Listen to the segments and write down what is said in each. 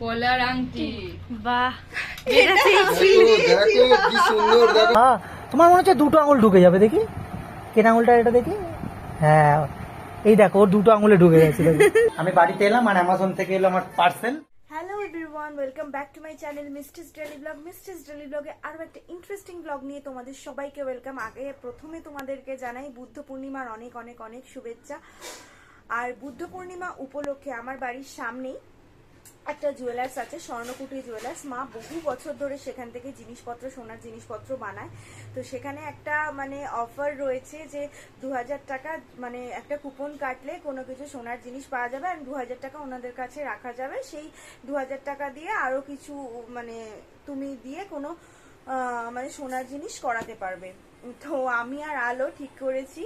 পলার আংটি বাহ। দেখো দেখো কি সুন্দর দেখো। আহ, তোমার মনে হচ্ছে দুটো আঙুল ঢুকে যাবে দেখি? কেন আঙুলটা এটা দেখি? হ্যাঁ এই দেখো ওর দুটো আঙুলে ঢুকে গেছে। আমি বাড়িতে এলাম আর অ্যামাজন থেকে এলো আমার parcel hello everyone welcome back to my channel Misti's daily vlog Misti's daily ব্লগে আরও একটা ইন্টারেস্টিং ব্লগ নিয়ে তোমাদের সবাইকে ওয়েলকাম আগে প্রথমে তোমাদেরকে জানাই বুদ্ধ পূর্ণিমার অনেক অনেক অনেক শুভেচ্ছা। আর বুদ্ধ পূর্ণিমা উপলক্ষে আমার বাড়ির সামনেই একটা জুয়েলার্স আছে স্বর্ণকুটি জুয়েলার্স মা বহু বছর ধরে সেখান থেকে জিনিসপত্র, সোনার জিনিসপত্র বানায়। তো সেখানে একটা মানে অফার রয়েছে যে দু হাজার টাকা মানে একটা কুপন কাটলে কোনো কিছু সোনার জিনিস পাওয়া যাবে আর দু হাজার টাকা ওনাদের কাছে রাখা যাবে। সেই দু হাজার টাকা দিয়ে আরও কিছু মানে তুমি দিয়ে কোনো মানে সোনার জিনিস করাতে পারবে। তো আমি আর আলো ঠিক করেছি।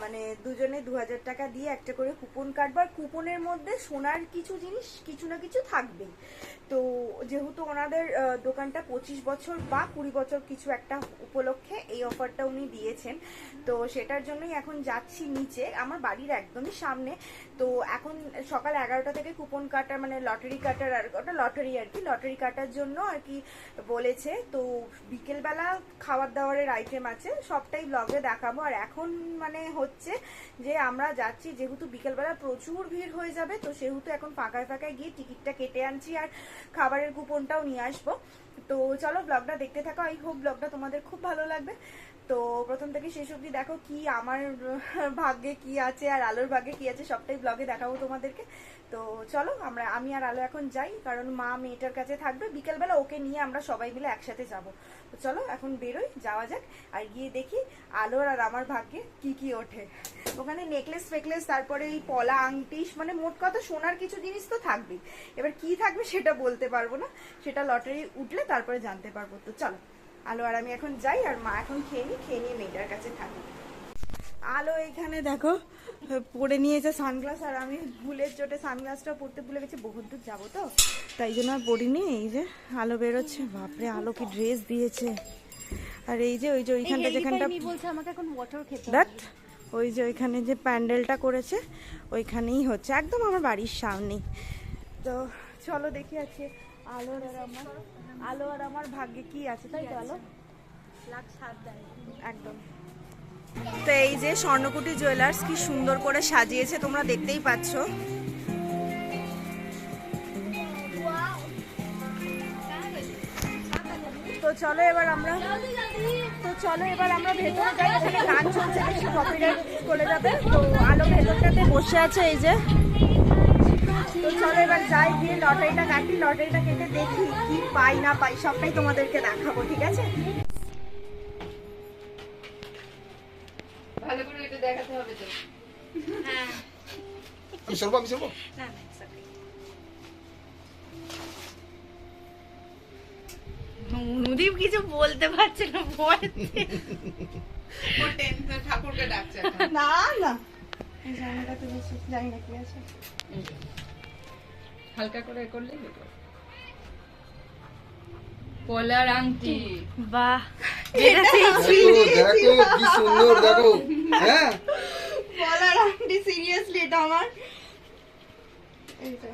মানে দুজনে দু হাজার টাকা দিয়ে একটা করে কুপন কাটবো। আর কুপনের মধ্যে সোনার কিছু জিনিস কিছু না কিছু থাকবেই। তো যেহেতু ওনাদের দোকানটা পঁচিশ বছর বা কুড়ি বছর কিছু একটা উপলক্ষে এই অফারটা উনি দিয়েছেন। তো সেটার জন্যই এখন যাচ্ছি নিচে। আমার বাড়ির একদমই সামনে। তো এখন সকাল এগারোটা থেকে কুপন কাটার মানে লটারি কাটার আর ওটা লটারি আর কি লটারি কাটার জন্য আর কি বলেছে। তো বিকেলবেলা খাবার দাবারের আইটেম আছে, সবটাই ব্লগে দেখাবো। আর এখন মানে হচ্ছে যে আমরা যাচ্ছি, যেহেতু বিকেলবেলা প্রচুর ভিড় হয়ে যাবে, তো সেহেতু এখন ফাঁকায় ফাঁকায় গিয়ে টিকিটটা কেটে আনছি আর খাবারের কুপনটাও নিয়ে আসব। তো চলো ব্লগটা দেখতে থাকো। আই হোপ ব্লগটা তোমাদের খুব ভালো লাগবে। তো প্রথম থেকে শেষ অব্দি দেখো কি আমার ভাগ্যে কি আছে আর আলোর ভাগ্যে কি আছে সবটাই ব্লগে দেখাবো তোমাদেরকে। তো চলো আমরা, আমি আর আলো এখন যাই, কারণ মা মেয়েটার কাছে থাকবে। বিকেলবেলা ওকে নিয়ে আমরা সবাই মিলে একসাথে যাব। তো চলো এখন বেরোই, যাওয়া যাক, আর গিয়ে দেখি আলোর আর আমার ভাগ্যে কি কি ওঠে। ওখানে নেকলেস ফেকলেস, তারপরে এই পলা আংটি মানে মোট কথা সোনার কিছু জিনিস তো থাকবেই। এবার কি থাকবে সেটা বলতে পারব না, সেটা লটারি উঠলে তারপরে জানতে পারব। তো চলো। আলো আর আমি এখন যাই আর মা এখন খেয়ে নি খেয়ে নিয়ে মেয়েটার কাছে থাকি। আলো এখানে দেখো পরে নিয়েছে সানগ্লাস আর আমি ভুলের চোটে সানগ্লাসটা পরতে ভুলে গেছি বহুত দূর যাব তো। তাই জন্য আর পরিনি এই যে আলো বেরোচ্ছে বাপরে আলো কি ড্রেস দিয়েছে। আর এই যে ওই যে ওইখানটা যেখানটা বলছে আমাকে এখন ওয়াটার খেতে দ্যাট ওই যে ওইখানে যে প্যান্ডেলটা করেছে ওইখানেই হচ্ছে একদম আমার বাড়ির সামনেই। তো চলো দেখি আজকে আলো আর আমার, আলো আর আমার ভাগ্যে কি আছে, তাই তো আলো? একদম। তো এই যে স্বর্ণকুটি জুয়েলার্স কি সুন্দর করে সাজিয়েছে, তোমরা দেখতেই পাচ্ছ। তো চলো এবার আমরা, তো চলো এবার আমরা ভেতরে যাই গান চলছে, বেশি কপিরাইট চলে যাবে। তো আলো ভেতরটাতে বসে আছে এই যে। তো চলো এবার যাই গিয়ে লটারিটা কাটি লটারিটা কেটে দেখি কি পাই না পাই সবটাই তোমাদেরকে দেখাবো ঠিক আছে? ভালো করে এটা দেখাতে হবে তো। আমি সরবো আমি সরবো? নুদীপ কিছু বলতে পারছে না ঠাকুরকে ডাকছে না না। জানি না কি আছে। হালকা করে এ করলেই হলো। পলার আংটি। বাহ। দেখো দেখো কি সুন্দর দেখো। হ্যাঁ আংটি সিরিয়াসলি এটা আমার। এইটা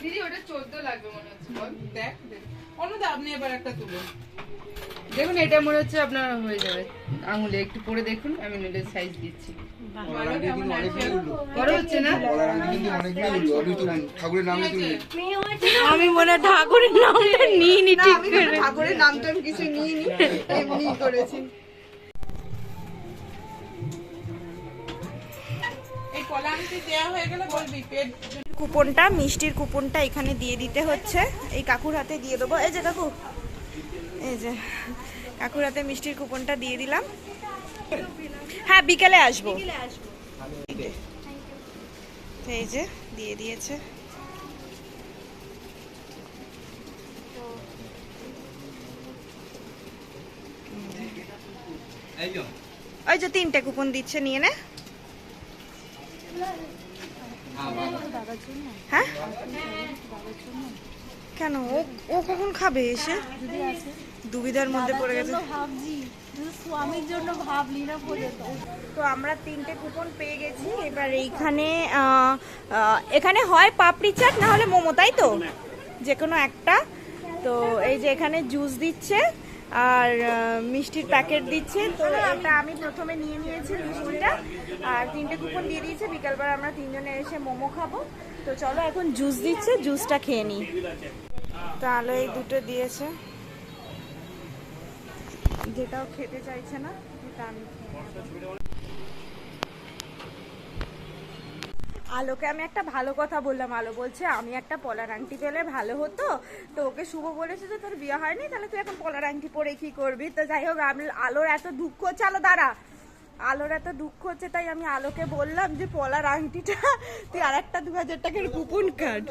দিদি ওটা চোদ্দ লাগবে মনে হচ্ছে। বল দেখ দেখ। অনুদা আপনি এবার একটা তুলুন। দেখুন এটা মনে হচ্ছে আপনার হয়ে যাবে। আঙুলে একটু পরে দেখুন আমি নেটের সাইজ দিচ্ছি। নামে তুলুন। আমি মনে হয় ঠাকুরের নামটা নিয়ে নি ঠিক করে। ঠাকুরের নামটা কিছু নিয়ে নি এমনি করেছি। এই কলা আংটি দেওয়া হয়ে গেলে বলবি পেট কুপনটা মিষ্টির কুপনটা এখানে দিয়ে দিতে হচ্ছে। এই কাকুর হাতে দিয়ে দেবো। এই যে কাকু এই যে কাকুর হাতে মিষ্টির কুপনটা দিয়ে দিলাম। হ্যাঁ বিকেলে আসব। এই যে দিয়ে দিয়েছে। ওই যে তিনটে কুপন দিচ্ছে নিয়ে নে। হ্যাঁ? কেন? ও ও কখন খাবে এসে? দুবিধার মধ্যে পড়ে গেছে। তো। আমরা তিনটে কুপন পেয়ে গেছি। এবার এইখানে এখানে হয় পাপড়ি চাট না হলে মোমো তাই তো? যে কোনো একটা। তো এই যে এখানে জুস দিচ্ছে। আর মিষ্টির প্যাকেট দিচ্ছে। তো এটা আমি প্রথমে নিয়ে নিয়েছি মিষ্টিটা। আর তিনটে কুপন দিয়ে দিয়েছে। বিকালবেলা আমরা তিনজনে এসে মোমো খাব। তো চলো এখন জুস দিচ্ছে জুসটা খেয়ে নিই। তাহলে এই দুটো দিয়েছে। যেটাও খেতে চাইছে না এটা আমি খেয়ে নেব। আলোকে আমি একটা ভালো কথা বললাম আলো বলছে আমি একটা পলার আংটি পেলে ভালো হতো। তো ওকে শুভ বলেছে যে তোর বিয়ে হয়নি? তাহলে তুই এখন পলার আংটি পরে কি করবি? তো যাই হোক আমি আলোর এত দুঃখ হচ্ছে আলো দাঁড়া। আলোর এত দুঃখ হচ্ছে তাই আমি আলোকে বললাম যে পলার আংটিটা তুই আর একটা দু হাজার টাকার কুপন কার্ড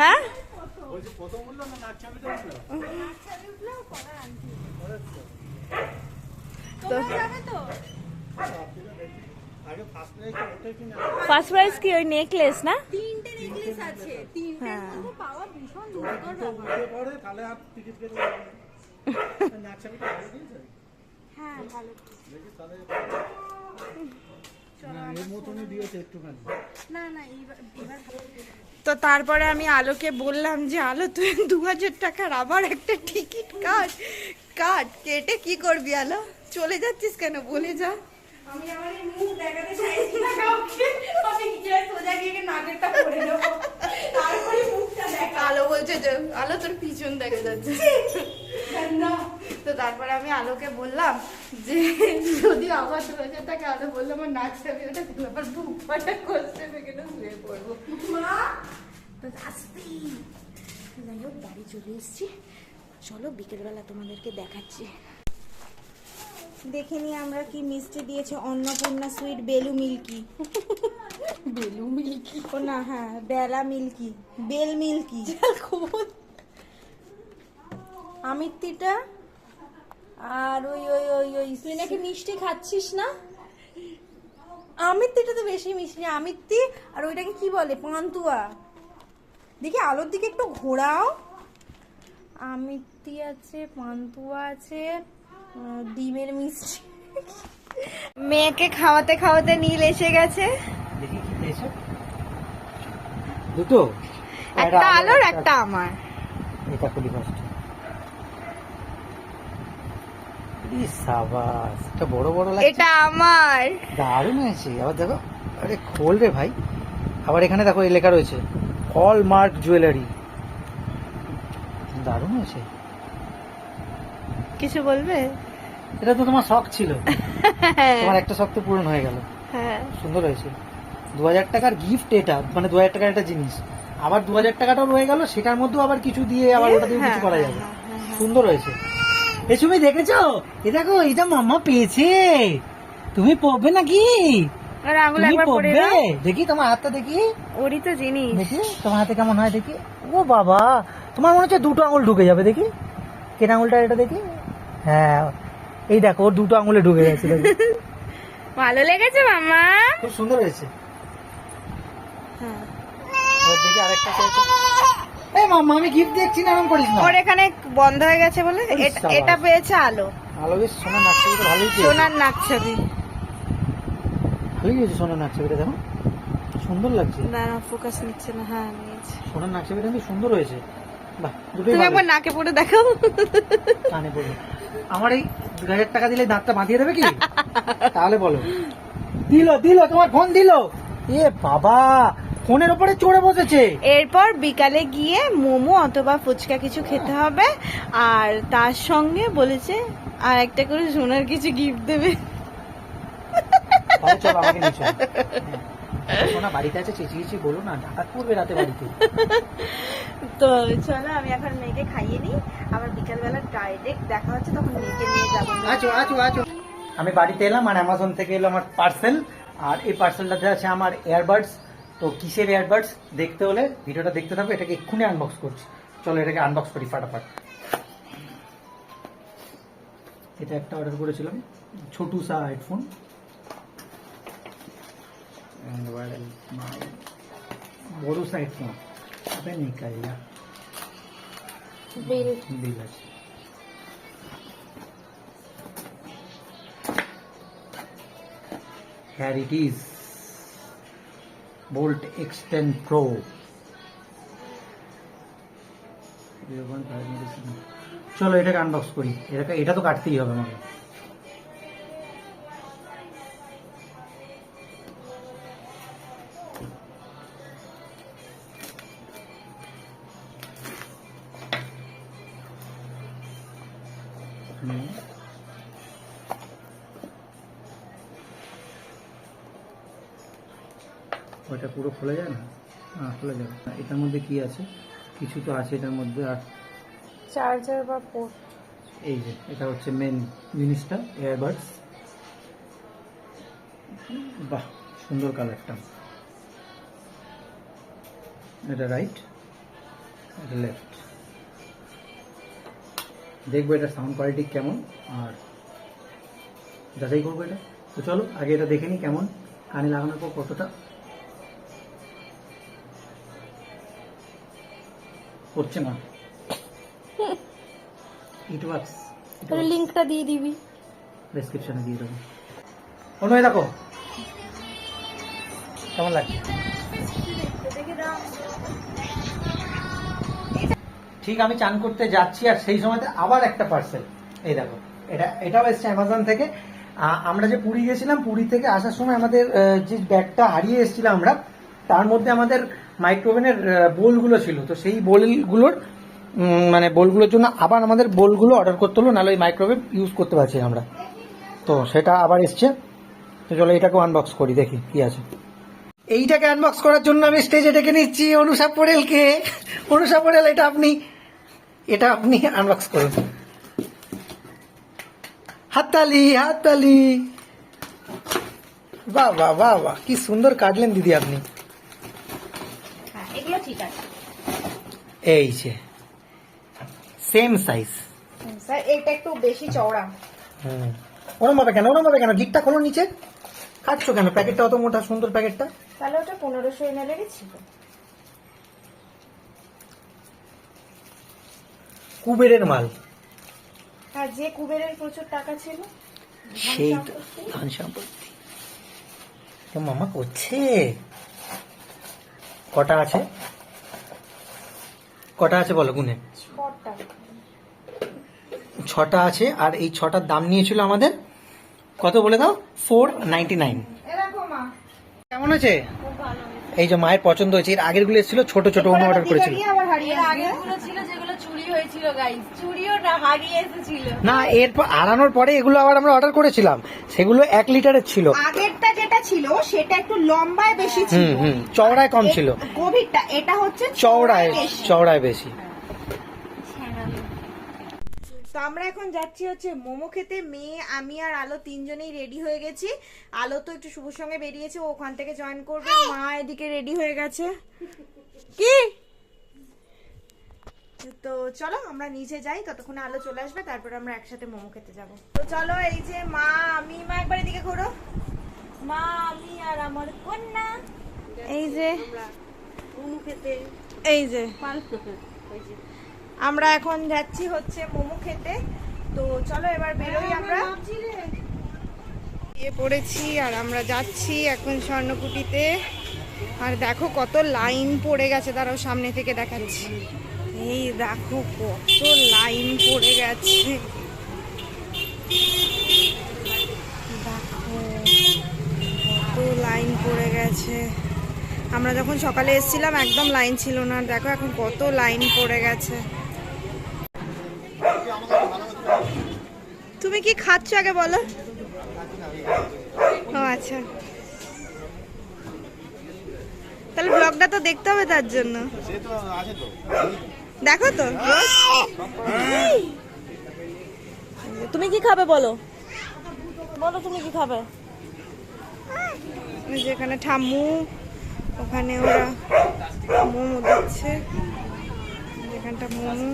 হ্যাঁ? ফার্স্ট প্রাইজ কি ওই নেকলেস না? তিনটে নেকলেস আছে। তিনটের হ্যাঁ। মধ্যে পাওয়া ভীষণ ব্যাপার। হ্যাঁ তো তারপরে আমি আলোকে বললাম যে আলো তুই দু হাজার টাকার আবার একটা টিকিট কাট। কাট কেটে কি করবি আলো? চলে যাচ্ছিস কেন? বলে যা। আমি আমার এই মুখ দেখাতে চাইছি না কাউকে। আমি গিয়ে সোজা গিয়ে নাকেরটা পরে নেব। তারপরে মুখটা দেখা আলো বলছে যে আলো তোর পিছন দেখা যাচ্ছে। না। তো তারপরে আমি আলোকে বললাম যে যদি আবার হাজার টাকা আলো বলল আমার নাচ হবে ওটা আবার বুক ফাটা করতে পেকে শুয়ে পড়ব। মা! তো আসবি যাই হোক বাড়ি চলে এসছি। চলো বিকেলবেলা তোমাদেরকে দেখাচ্ছি। দেখে নিই আমরা কি মিষ্টি দিয়েছে অন্নপূর্ণা সুইট বেলু মিল্কি। বেলু মিল্কি? ও না হ্যাঁ বেলা মিল্কি বেল মিল্কি। আমিত্তিটা আর ওই ওই ওই ওই তুই নাকি মিষ্টি খাচ্ছিস না? আমিত্তিটা তো বেশি মিষ্টি আমিত্তি আর ওইটাকে কি বলে পান্তুয়া। দেখি আলোর দিকে একটু ঘোরাও। আমিত্তি আছে পান্তুয়া আছে। ডিমের মিষ্টি। মেয়েকে খাওয়াতে খাওয়াতে নীল এসে গেছে। দেখি কি পেয়েছ। দুটো? একটা আলোর একটা আমার। এটা খুলি ফার্স্ট সাবাস এটা বড় বড় লাগছে। এটা আমার। দারুণ হয়েছে। আবার দেখো আরে খোল রে ভাই। আবার এখানে দেখো এই লেখা রয়েছে হল মার্ক জুয়েলারি দারুণ হয়েছে। কিছু বলবে? এটা তো তোমার শখ ছিল। তোমার একটা শখ তো পূরণ হয়ে গেল। হ্যাঁ। সুন্দর হয়েছে। দু হাজার টাকার গিফট এটা মানে দু হাজার টাকার একটা জিনিস। আবার দু হাজার টাকাটাও রয়ে গেল সেটার মধ্যেও আবার কিছু দিয়ে আবার ওটা দিয়ে কিছু করা যাবে। সুন্দর হয়েছে। এই তুমি দেখেছ? এ দেখো এটা মাম্মা পেয়েছে। তুমি পড়বে নাকি? তুমি পড়বে? দেখি তোমার হাতটা দেখি। ওরই তো জিনিস। দেখি তোমার হাতে কেমন হয় দেখি। ও বাবা তোমার মনে হচ্ছে দুটো আঙুল ঢুকে যাবে দেখি। কেন আঙুলটা এটা দেখি। হ্যাঁ। এই দেখো ওর দুটো আঙুলে ঢুকে গেছে ভালো লেগেছে মামা খুব সুন্দর হয়েছে। হ্যাঁ। ওর দেখি আরেকটা পেয়েছে এই মাম্মা আমি গিফট দেখছি না এরকম করিস না। ওর এখানে বন্ধ হয়ে গেছে বলে এটা- পেয়েছে আলো। বেশ সোনার ভালোই পেয়েছে। সোনার ভালোই হয়েছে সোনার দেখো সুন্দর লাগছে। না না ফোকাস নিচ্ছে না হ্যাঁ নিয়েছে। সোনার কিন্তু সুন্দর হয়েছে। বাহ দুটোই তুমি একবার নাকে পড়ে দেখাও। কানে পড়বে আমার এই হাজার টাকা দিলে দাঁতটা বাঁধিয়ে দেবে কি? তাহলে বলো। দিল দিল তোমার ফোন দিল। এ বাবা ফোনের ওপরে চড়ে বসেছে। এরপর বিকালে গিয়ে মোমো অথবা ফুচকা কিছু খেতে হবে আর তার সঙ্গে বলেছে আর একটা করে সোনার কিছু গিফট দেবে। সোনা বাড়িতে আছে চেঁচিয়ে চেঁচিয়ে বলো না ডাকাত পড়বে রাতে বাড়িতে। তো চলো, আমি এখন মেয়েকে খাইয়ে নিই। আবার বিকালবেলা ডাইরেক্ট দেখা হচ্ছে, তখন মেয়েকে নিয়ে যাব। আমি বাড়িতে এলাম আর অ্যামাজন থেকে এলো আমার পার্সেল আর এই পার্সেলটাতে আছে আমার এয়ারবাডস তো কিসের এয়ারবাডস দেখতে হলে ভিডিওটা দেখতে থাকবে এটাকে এক্ষুনি আনবক্স করছি। চলো, এটাকে আনবক্স করি ফাটাফাট। এটা একটা অর্ডার করেছিলাম, ছোটু সা হেডফোন বড় সা হেডফোন আপনি নিকালিয়া বিল বিল আছে Here it is. Bolt X10 Pro. চলো এটাকে আনবক্স করি। এটা এটা তো কাটতেই হবে আমাকে। খোলা যায় না? খোলা যাবে এটার মধ্যে কি আছে? কিছু তো আছে এটার মধ্যে আর চার্জার বা পোর্ট এই যে এটা হচ্ছে মেন জিনিসটা এয়ারবাডস বাহ সুন্দর কালারটা এটা রাইট এটা লেফট দেখব এটা সাউন্ড কোয়ালিটি কেমন আর যাচাই করব এটা। তো চলো আগে এটা দেখে নিই কেমন। কানে লাগানোর পর কতটা করছে না। ইট ওয়ার্কস তাহলে লিঙ্কটা দিয়ে দিবি। ডেসক্রিপশনে দিয়ে দেবো। অন্য দেখো। কেমন লাগছে? ঠিক আমি চান করতে যাচ্ছি আর সেই সময়তে আবার একটা পার্সেল এই দেখো এটা এটাও এসছে অ্যামাজন থেকে। আমরা যে পুরী গেছিলাম পুরী থেকে আসার সময় আমাদের যে ব্যাগটা হারিয়ে এসেছিলাম আমরা তার মধ্যে আমাদের মাইক্রোওভেনের বোলগুলো ছিল। তো সেই বোলগুলোর মানে বোলগুলোর জন্য আবার আমাদের বোলগুলো অর্ডার করতে হলো, নাহলে ওই মাইক্রোওয়েভ ইউজ করতে পারছি আমরা। তো সেটা আবার এসছে। তো চলো এটাকেও আনবক্স করি, দেখি কি আছে। এইটাকে আনবক্স করার জন্য আমি স্টেজে ডেকে নিচ্ছি, অনুষা পড়েলকে। অনুষা পড়েল, এটা আপনি এটা আপনি আনবক্স করুন। হাততালি হাততালি। বাহ বাহ বাহ বাহ, কি সুন্দর কাটলেন দিদি আপনি। এগুলো ঠিক আছে। এই যে সেম সাইজ স্যার এটা একটু বেশি চওড়া। হুম। ওরম ভাবে কেন? ওরম ভাবে কেন? গিটটা খোলো নিচে। কাটছো কেন? প্যাকেটটা অত মোটা সুন্দর প্যাকেটটা। তাহলে ওটা পনেরোশো এম এর ছিল। কুবেরের মাল। আর যে কুবেরের প্রচুর টাকা ছিল সেই ধন সম্পত্তি। মামা করছে। কটা আছে? কটা আছে বলো গুনে। ছটা। আছে আর এই ছটার দাম নিয়েছিল আমাদের কত বলে দাও? ফোর নাইনটি নাইন কেমন আছে? এই যে মায়ের পছন্দ হয়েছে এর আগেরগুলো ছিল ছোট ছোট অন্য অর্ডার করেছিল। গাইস হারিয়ে এসেছিল। না এরপর পরে এগুলো আবার আমরা অর্ডার করেছিলাম। সেগুলো এক লিটারের ছিল। আগেরটা যেটা ছিল সেটা একটু লম্বায় বেশি ছিল। হুম হুম চওড়ায় কম ছিল। গভীরটা এটা হচ্ছে চওড়ায় বেশি। চওড়ায় বেশি। তো আমরা এখন যাচ্ছি হচ্ছে মোমো খেতে। মেয়ে আমি আর আলো তিনজনেই রেডি হয়ে গেছি। আলো তো একটু শুভর সঙ্গে বেরিয়েছে ওখান থেকে জয়েন করবে। মা এদিকে রেডি হয়ে গেছে। কি? তো চলো আমরা নিচে যাই ততক্ষণে আলো চলে আসবে তারপর আমরা একসাথে মোমো খেতে যাব। তো চলো এই যে মা আমি মা একবার এদিকে ঘোরো। মা আমি আর আমার কন্যা। এই যে। মোমো খেতে এই যে। আমরা এখন যাচ্ছি হচ্ছে মোমো খেতে। তো চলো এবার বেরোই আমরা। গিয়ে পড়েছি আর আমরা যাচ্ছি এখন স্বর্ণকুটিতে। আর দেখো কত লাইন পড়ে গেছে তারাও সামনে থেকে দেখাচ্ছি। এই দেখো কত লাইন পড়ে গেছে। দেখো কত লাইন পড়ে গেছে। আমরা যখন সকালে এসেছিলাম, একদম লাইন ছিল না। দেখো এখন কত লাইন পড়ে গেছে। তুমি কি খাচ্ছ আগে বলো? ও আচ্ছা। তাহলে ব্লগটা তো দেখতে হবে তার জন্য। দেখো তো তুমি কি খাবে বলো? বলো তুমি কি খাবে? যেখানে ঠাম্মু ওখানে ওরা মোমো দিচ্ছে। এখানটা মোমো।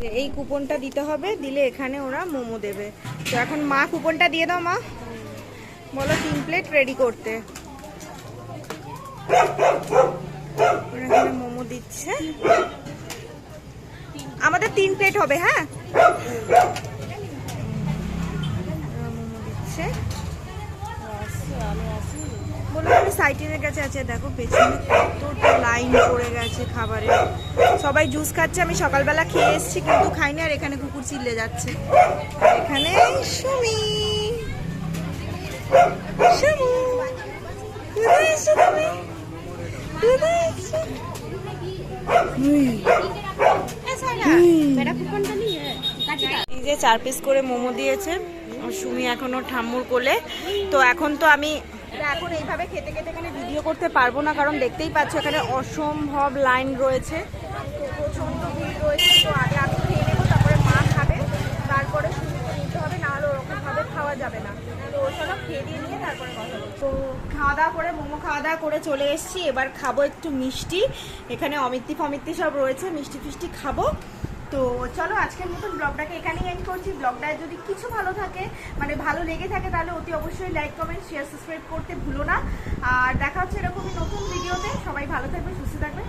যে এই কুপনটা দিতে হবে দিলে এখানে ওরা মোমো দেবে। তো এখন মা কুপনটা দিয়ে দাও মা। বলো তিন প্লেট রেডি করতে। মোমো দিচ্ছে। আমাদের তিন প্লেট হবে হ্যাঁ? বলো সাইটিনের কাছে আছে, দেখো, পেছনে লাইন পড়ে গেছে সবাই জুস খাচ্ছে, আমি সকালবেলা খেয়ে এসেছি, কিন্তু খাইনি, আর এখানে কুকুর চিল্লে যাচ্ছে। এখানে সুমি। এই যে চার পিস করে মোমো দিয়েছে সুমি এখনও ঠাম্মুর কোলে। তো এখন তো আমি এখন এইভাবে খেতে খেতে এখানে ভিডিও করতে পারব না, কারণ দেখতেই পাচ্ছ এখানে অসম্ভব লাইন রয়েছে। প্রচণ্ড ভিড় রয়েছে, তো আগে আমি খেয়ে নেব তারপরে মা খাবে তারপরে সুমিকে নিতে হবে না হলে ওরকমভাবে খাওয়া যাবে না। তো খাওয়া দাওয়া করে, মোমো খাওয়া দাওয়া করে চলে এসেছি। এবার খাব একটু মিষ্টি। এখানে অমিত্তি ফমিত্তি সব রয়েছে, মিষ্টি ফিষ্টি খাব। তো চলো, আজকের মতন ব্লগটাকে এখানেই এন্ড করছি। ব্লগটায় যদি কিছু ভালো থাকে মানে ভালো লেগে থাকে, তাহলে অতি অবশ্যই লাইক কমেন্ট শেয়ার সাবস্ক্রাইব করতে ভুলো না। আর দেখা হচ্ছে এরকমই নতুন ভিডিওতে সবাই ভালো থাকবে সুস্থ থাকবে